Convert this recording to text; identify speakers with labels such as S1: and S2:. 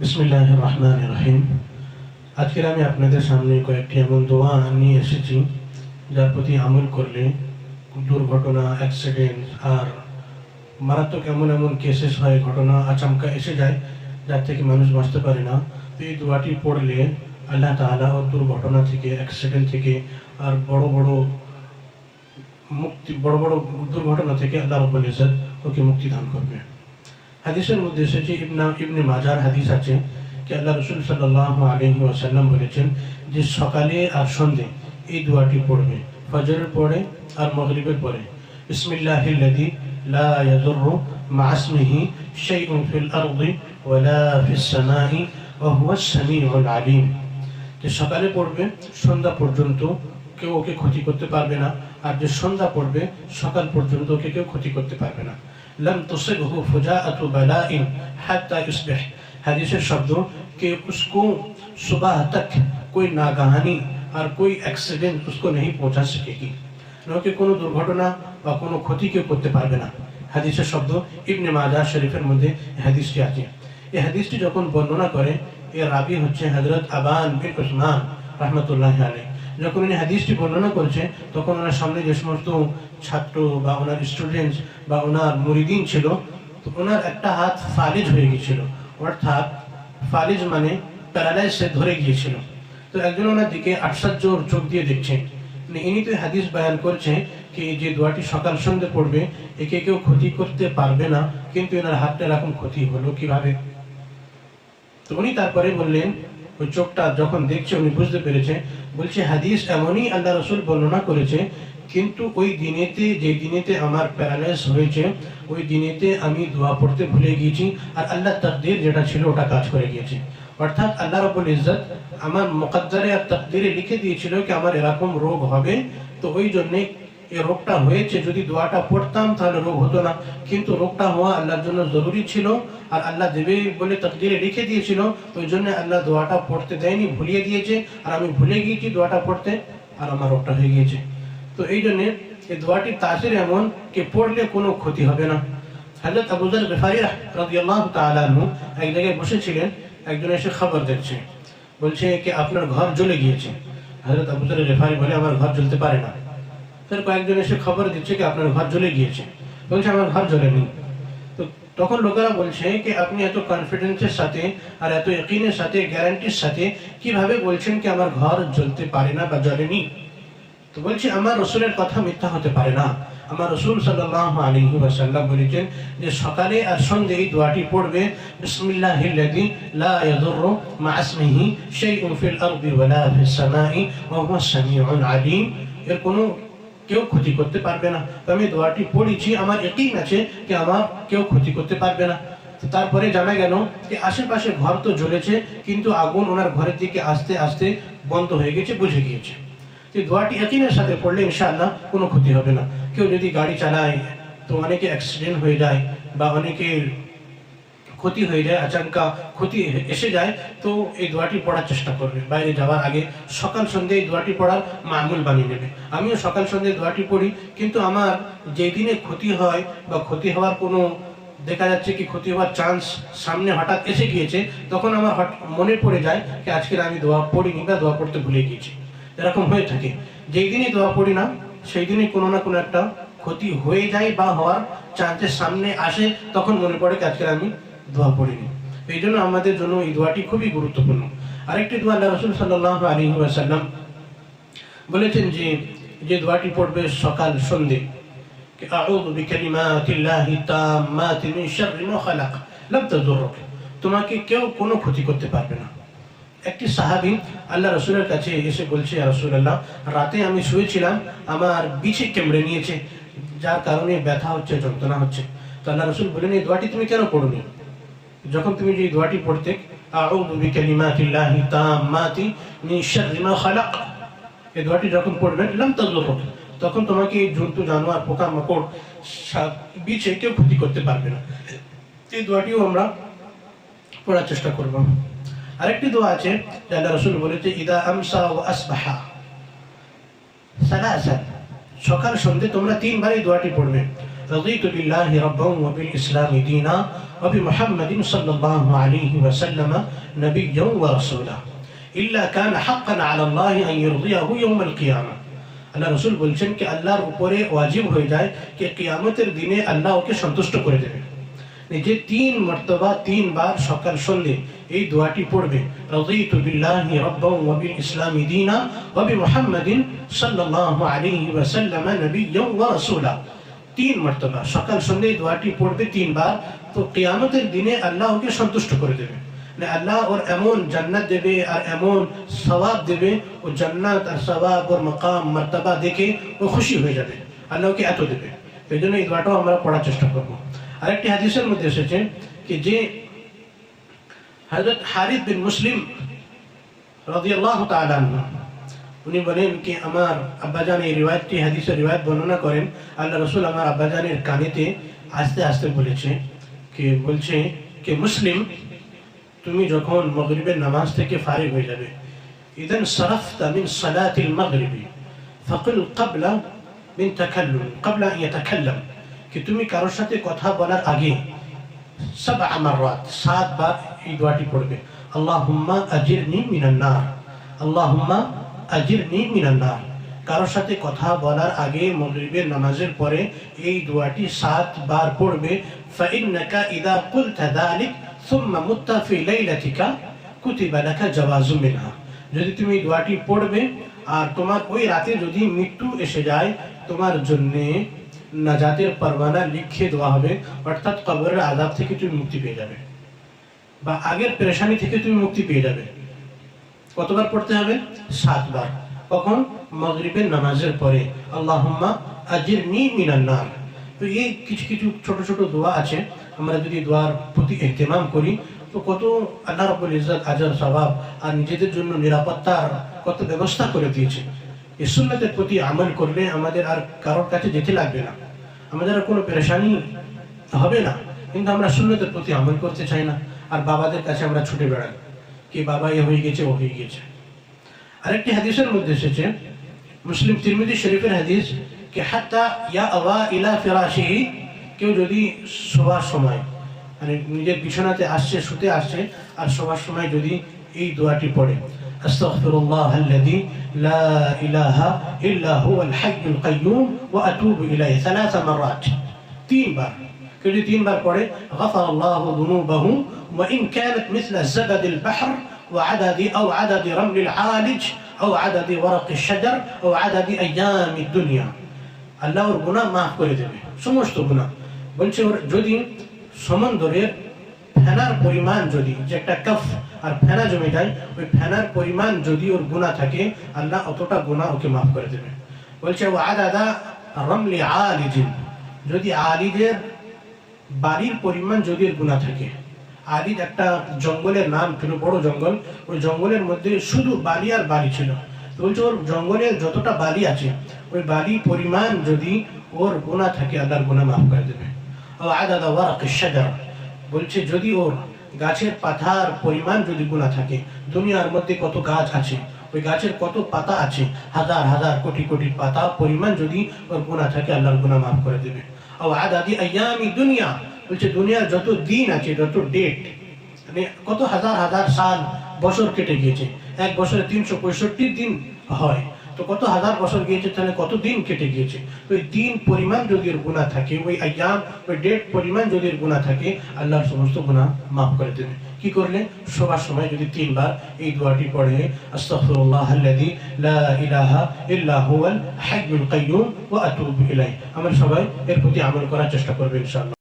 S1: বিসমিল্লাহ রহমান রহিম আজকের আমি আপনাদের সামনে কয়েকটি এমন দোয়া নিয়ে এসেছি, যার প্রতি আমল করলে দুর্ঘটনা অ্যাক্সিডেন্ট আর মারাত্মক এমন এমন কেসেস হয়, ঘটনা আচমকা এসে যায়, যার থেকে মানুষ বাঁচতে পারে না। এই দোয়াটি পড়লে আল্লাহ তাআলা ও দুর্ঘটনা থেকে অ্যাক্সিডেন্ট থেকে আর বড় বড় মুক্তি, বড় বড় দুর্ঘটনা থেকে আল্লাহ রব্বুল ওকে মুক্তি দান করবে। হাদিসের মধ্যে এসেছে, ইবনা, ইবনে মাজার হাদিস আছে কি আল্লাহ রসুল সাল্লাহ আলহি ওয়াসাল্লাম বলেছেন যে সকালে আর সন্ধে এই দোয়াটি পড়বে, ফজরের পরে আর মগরিবের পরে। বিসমিল্লাহিল্লাযী লা ইয়াদুররু মা শাইউন ফিল আরদি ফিস ওয়া হুয়াস সামিউল আলিম। যে সকালে পড়বে, সন্ধ্যা পর্যন্ত কেউ ওকে ক্ষতি করতে পারবে না, আর যে সন্ধ্যা পড়বে, সকাল পর্যন্ত ওকে কেউ ক্ষতি করতে পারবে না। লম তুসিবহু ফুজাআতু বালাইন হাত্তা ইসবিহ হাদিসের শব্দ कि उसको सुबह तक कोई नागहानी আর कोई एक्सीडेंट उसको नहीं पहुंचा सकेगी ওকে কোনো দুর্ঘটনা বা কোনো ক্ষতি কেউ করতে পারবে না হাদিসের শব্দ ইবনে মাজা শরীফের মধ্যে এই হাদিসটি আছে এই হাদিসটি যখন বর্ণনা করে এর রাবি হচ্ছে হজরত আবান বিন উসমান রহমতুল্লাহ আলী যখন উনি হাদিসটি বর্ণনা করছে তখন ওনার সামনে যে সমস্ত ছাত্র বা ওনার স্টুডেন্টস বা ওনার মুরিদিন ছিল, তো ওনার একটা হাত ফালিজ হয়ে গিয়েছিল। অর্থাৎ ফালিজ মানে প্যারালাইজ সে ধরে গিয়েছিল। তো একজন ওনার দিকে আশ্চর্য চোখ দিয়ে দেখছেন। মানে ইনি তো হাদিস বয়ান করছে কি যে দোয়াটি সকাল সন্ধ্যে পড়বে, একে কেউ ক্ষতি করতে পারবে না, কিন্তু এনার হাতটা এরকম ক্ষতি হলো কীভাবে? তো উনি তারপরে বললেন ওই চোখটা যখন দেখছে, উনি বুঝতে পেরেছে, বলছে, হাদিস এমনই আল্লাহ রসুল বর্ণনা করেছে, কিন্তু ওই দিনেতে, যে দিনেতে আমার প্যারালাইজ হয়েছে, ওই দিনেতে আমি দোয়া পড়তে ভুলে গিয়েছি, আর আল্লাহ তকদির যেটা ছিল, ওটা কাজ করে গিয়েছে। অর্থাৎ আল্লাহ রবুল ইজ্জত আমার মোকদ্দারে আর তকদিরে লিখে দিয়েছিল কি, আমার এরকম রোগ হবে। তো ওই জন্যে এই রোগটা হয়েছে, যদি দোয়াটা পড়তাম, তাহলে রোগ হতো না। কিন্তু রোগটা হওয়া আল্লাহর জন্য জরুরি ছিল। আর আল্লাহ দেবে বলে তকদিরে লিখে দিয়েছিল, ওই জন্য আল্লাহ দোয়াটা পড়তে দেয়নি, ভুলিয়ে দিয়েছে। আর আমি ভুলে গিয়েছি দোয়াটা পড়তে, আর আমার রোগটা হয়ে গিয়েছে। তো এই জন্যে এই দোয়াটির তাসির এমন যে পড়লে কোনো ক্ষতি হবে না। হজরত আবুজার গেফারি রাদিয়াল্লাহু তাআলা আনহু এক জায়গায় বসেছিলেন, একজন এসে খবর দিচ্ছে বলছে কি, আপনার ঘর জ্বলে গিয়েছে। হজরত আবুজার গেফারি বলে, আমার ঘর জ্বলতে পারে না। ফের কয়েকজন এসে খবর দিচ্ছে কি, আপনার ঘর জ্বলে গিয়েছে। বলছে, আমার ঘর জ্বলেনি। তো তখন লোকেরা বলছে কি, আপনি এত কনফিডেন্সের সাথে আর এত ইকিনের সাথে গ্যারান্টির সাথে কীভাবে বলছেন কি, আমার ঘর জ্বলতে পারে না বা জ্বলেনি? তো বলছি, আমার রসুলের কথা মিথ্যা হতে পারে না। আমার রসুল সাল্লাল্লাহু আলাইহি ওয়াসাল্লাম বলেছেন যে, সকালে আর সন্ধ্যে এই দোয়াটি পড়বে, বিসমিল্লাহিল্লাযী লা ইয়াদুররু মা ইসমিহি শাইউন ফিল আরদি ওয়ালা ফিস সামাই ওয়া আলিম। এর কোনো কেউ ক্ষতি করতে পারবে না। তো আমি দোয়াটি পড়েছি, আমার একই আছে যে আমার কেউ ক্ষতি করতে পারবে না। তারপরে জানা গেল যে আশেপাশে ঘর তো জ্বলেছে, কিন্তু আগুন ওনার ঘরের দিকে আস্তে আস্তে বন্ধ হয়ে গেছে, বুঝে গিয়েছে। যে দোয়াটি একইনের সাথে পড়লে ইনশাআল্লাহ কোনো ক্ষতি হবে না। কেউ যদি গাড়ি চালায়, তো অনেকে অ্যাক্সিডেন্ট হয়ে যায় বা অনেকের ক্ষতি হয়ে যায়, আচমকা ক্ষতি এসে যায়, তো এই দোয়াটি পড়ার চেষ্টা করবে। বাইরে যাওয়ার আগে সকাল সন্ধ্যে এই দোয়াটি পড়ার মামুল বানিয়ে নেবে। আমিও সকাল সন্ধ্যে দোয়াটি পড়ি, কিন্তু আমার যেই দিনে ক্ষতি হয় বা ক্ষতি হওয়ার কোনো দেখা যাচ্ছে কি ক্ষতি হওয়ার চান্স সামনে হঠাৎ এসে গিয়েছে, তখন আমার মনে পড়ে যায় যে আজকের আমি দোয়া পড়িনি বা দোয়া পড়তে ভুলে গিয়েছি। এরকম হয়ে থাকে। যেই দিনই দোয়া পড়ি না, সেই দিনই কোনো না কোনো একটা ক্ষতি হয়ে যায় বা হওয়ার চান্সের সামনে আসে, তখন মনে পড়ে কি আজকে আমি দোয়া পড়িনি। এই জন্য আমাদের জন্য এই দোয়াটি খুবই গুরুত্বপূর্ণ। আরেকটি দোয়া আল্লাহ রসুল সাল্লাহ আলী সাল্লাম বলেছেন যে যে দোয়াটি পড়বে সকাল সন্ধে তোমাকে কেউ কোনো ক্ষতি করতে পারবে না। একটি সাহাবি আল্লাহ রসুলের কাছে এসে বলছে রসুল্লাহ রাতে আমি শুয়েছিলাম, আমার বিছে কেমড়ে নিয়েছে, যার কারণে ব্যথা হচ্ছে, যন্ত্রণা হচ্ছে। তো আল্লাহ রসুল বলেন এই দোয়াটি তুমি কেন পড়ো যখন তুমি যে দোয়াটি পড়তে, আউযু বিকালিমাতিল্লাহি তাম্মাতি মিন শাররি মা খালাক এই দোয়াটি যখন পড়বেন লাম তখন তোমাকে এই জন্তু, জানোয়ার পোকা মাকড় কেউ ক্ষতি করতে পারবে না। এই দোয়াটিও আমরা পড়ার চেষ্টা করব। আরেকটি দোয়া আছে বলেছে, ইদা আমসা ও আসবাহা সকাল সন্ধ্যে তোমরা তিনবার এই দোয়াটি পড়বে। রদিত বিল্লাহি রাব্বাহু ওয়া বিল দীনা وبمحمد صلى الله عليه وسلم نبيا ورسولا إلا كان حقا على الله أن يرضيه يوم القيامة আল্লাহ রসুল বলছেন কি আল্লাহর উপরে ওয়াজিব হয়ে যায় কি কিয়ামতের দিনে আল্লাহ ওকে সন্তুষ্ট করে দেবে যে তিন মর্তবা তিনবার সকাল সন্ধ্যে এই দোয়াটি পড়বে রাদিতু বিল্লাহি রাব্বান ওয়া বিল ইসলামি দীনা ওয়া বি মুহাম্মাদিন সাল্লাল্লাহু আলাইহি ওয়া সাল্লাম নবিয়্যান ওয়া রাসূলা তিন মর্তবা। সকাল সন্ধ্যে এই দোয়াটি পড়বে তিনবার। তো কিয়ামতের দিনে আল্লাহ ওকে সন্তুষ্ট করে দেবে। মানে আল্লাহ ওর এমন জান্নাত দেবে আর এমন সওয়াব দেবে, ও জান্নাত আর সওয়াব ওর মাকাম, মর্তবা দেখে ও খুশি হয়ে যাবে। আল্লাহ ওকে এত দেবে। এই জন্য এই দোয়াটাও আমরা পড়ার চেষ্টা করব। আরেকটি হাদিসের মধ্যে এসেছে কি যে হযরত হারিস বিন মুসলিম রাদিয়াল্লাহু তাআলা আনহু উনি বলেন কি, আমার আব্বাজান এই রিওয়ায়তটি হাদিসের রিওয়ায়ত বর্ণনা করেন, আল্লাহ রসুল আমার আব্বাজানের কানেতে আস্তে আস্তে বলেছে কি, বলছে কি, মুসলিম, তুমি যখন মগরিবের নামাজ থেকে ফারিগ হয়ে যাবে, ইদান সরফতা মিন সালাতিল মাগরিবি, ফাকুল ক্বাবলা মিন তাকাল্লুম ক্বাবলা আন ইয়াতাকাল্লাম। কি, তুমি কারোর সাথে কথা বলার আগে সাবআ মাররাত, সাতবার এই দোয়াটি পড়বে, আল্লাহুম্মা আজিরনি মিনান নার, আল্লাহুম্মা আজিরনি মিনান নার কারোর সাথে কথা বলার আগে মাগরিবের নামাজের পরে এই দোয়াটি সাত বার পড়বে। ফাইন্নাকা ইদা কুলতা যালিক সুম্মা মুত্তা লাইলাতিকা কুতিবা লাকা জাওয়াজু মিনহা। যদি তুমি দোয়াটি পড়বে, আর তোমার ওই রাতে যদি মৃত্যু এসে যায়, তোমার জন্যে নাজাতের পরওয়ানা লিখে দেওয়া হবে। অর্থাৎ কবরের আজাব থেকে তুমি মুক্তি পেয়ে যাবে। বা আগের পেরেশানি থেকে তুমি মুক্তি পেয়ে যাবে। কতবার পড়তে হবে? সাতবার। কখন? মগরিবের নামাজের পরে। আল্লাহুম্মা আজির নি মিনান্নার তো এই কিছু কিছু ছোট ছোট দোয়া আছে। আমরা যদি দোয়ার প্রতি এহতেমাম করি, তো কত আল্লাহ রব্বুল ইজ্জত আজর সবাব আর নিজেদের জন্য নিরাপত্তার কত ব্যবস্থা করে দিয়েছে। এই সুন্নতের প্রতি আমল করলে আমাদের আর কারোর কাছে যেতে লাগবে না। আমাদের আর কোনো পেরেশানি হবে না। কিন্তু আমরা সুন্নতের প্রতি আমল করতে চাই না। আর বাবাদের কাছে আমরা ছুটে বেড়াই। কি বাবা এ হয়ে গেছে ও হয়ে গেছে আরেকটি হাদিসের মধ্যে এসেছে মুসলিম তিরমিজি শরীফের হাদিস কি হাত্তা ইয়া আওয়া ইলা ফিরাশিহি কেউ যদি শোবার সময় মানে নিজের বিছানাতে আসছে শুতে আসছে আর শোবার সময় যদি এই দোয়াটি পড়ে أستغفر الله الذي لا إله إلا هو الحي القيوم وأتوب إليه ثلاث مرات تين بار كل تين بار قولي غفر الله ذنوبه وإن كانت مثل زبد البحر وعدد أو عدد رمل العالج أو عدد ورق الشجر أو عدد أيام الدنيا আল্লাহ ওর গুণা মাফ করে দেবে সমস্ত গুণা বলছে ওর যদি সমন্দরের ফেনার পরিমাণ যদি যে একটা কাফ আর ফেনা জমে যায় ওই ফেনার পরিমাণ যদি ওর গুণা থাকে আল্লাহ অতটা গুণা ওকে মাফ করে দেবে বলছে ও আদাদা রমলি আলিজিন যদি আলিদের বাড়ির পরিমাণ যদি গুণা থাকে। আলিদ একটা জঙ্গলের নাম ছিল, বড় জঙ্গল। ওই জঙ্গলের মধ্যে শুধু বালি আর বালি ছিল। বলছে ওর জঙ্গলে যতটা বালি আছে, ওই বালি পরিমাণ যদি ওর গুণা থাকে, আল্লাহর গোনা মাফ করে দেবে। আদাদা ওয়ারাক শাজার বলছে, যদি ওর গাছের পাতার পরিমাণ যদি গুণা থাকে, দুনিয়ার মধ্যে কত গাছ আছে, ওই গাছের কত পাতা আছে, হাজার হাজার কোটি কোটি পাতা পরিমাণ যদি ওর গুণা থাকে, আল্লাহর গোনা মাফ করে দেবে। ও আদাদি আয়ামি দুনিয়া। বলছে দুনিয়ার যত দিন আছে, যত ডেট মানে কত হাজার হাজার সাল বছর কেটে গিয়েছে। এক বছরে তিনশো পঁয়ষট্টি দিন হয়। তো কত হাজার বছর গিয়েছে, তাহলে কত দিন কেটে গিয়েছে? ওই দিন পরিমাণ যদি এর গুণা থাকে, ওই আয়াম, ওই ডেট পরিমাণ যদি এর গুণা থাকে, আল্লাহর সমস্ত গুণা মাফ করে দেবে কি করলে? সবার সময় যদি তিনবার এই দোয়াটি পড়ে, আস্তাগফিরুল্লাহ আল্লাযী লা ইলাহা ইল্লা হুয়াল হাইয়ুল কাইয়্যুম ওয়া আতুবু ইলাইহি। আমরা সবাই এর প্রতি আমল করার চেষ্টা করব ইনশাআল্লাহ।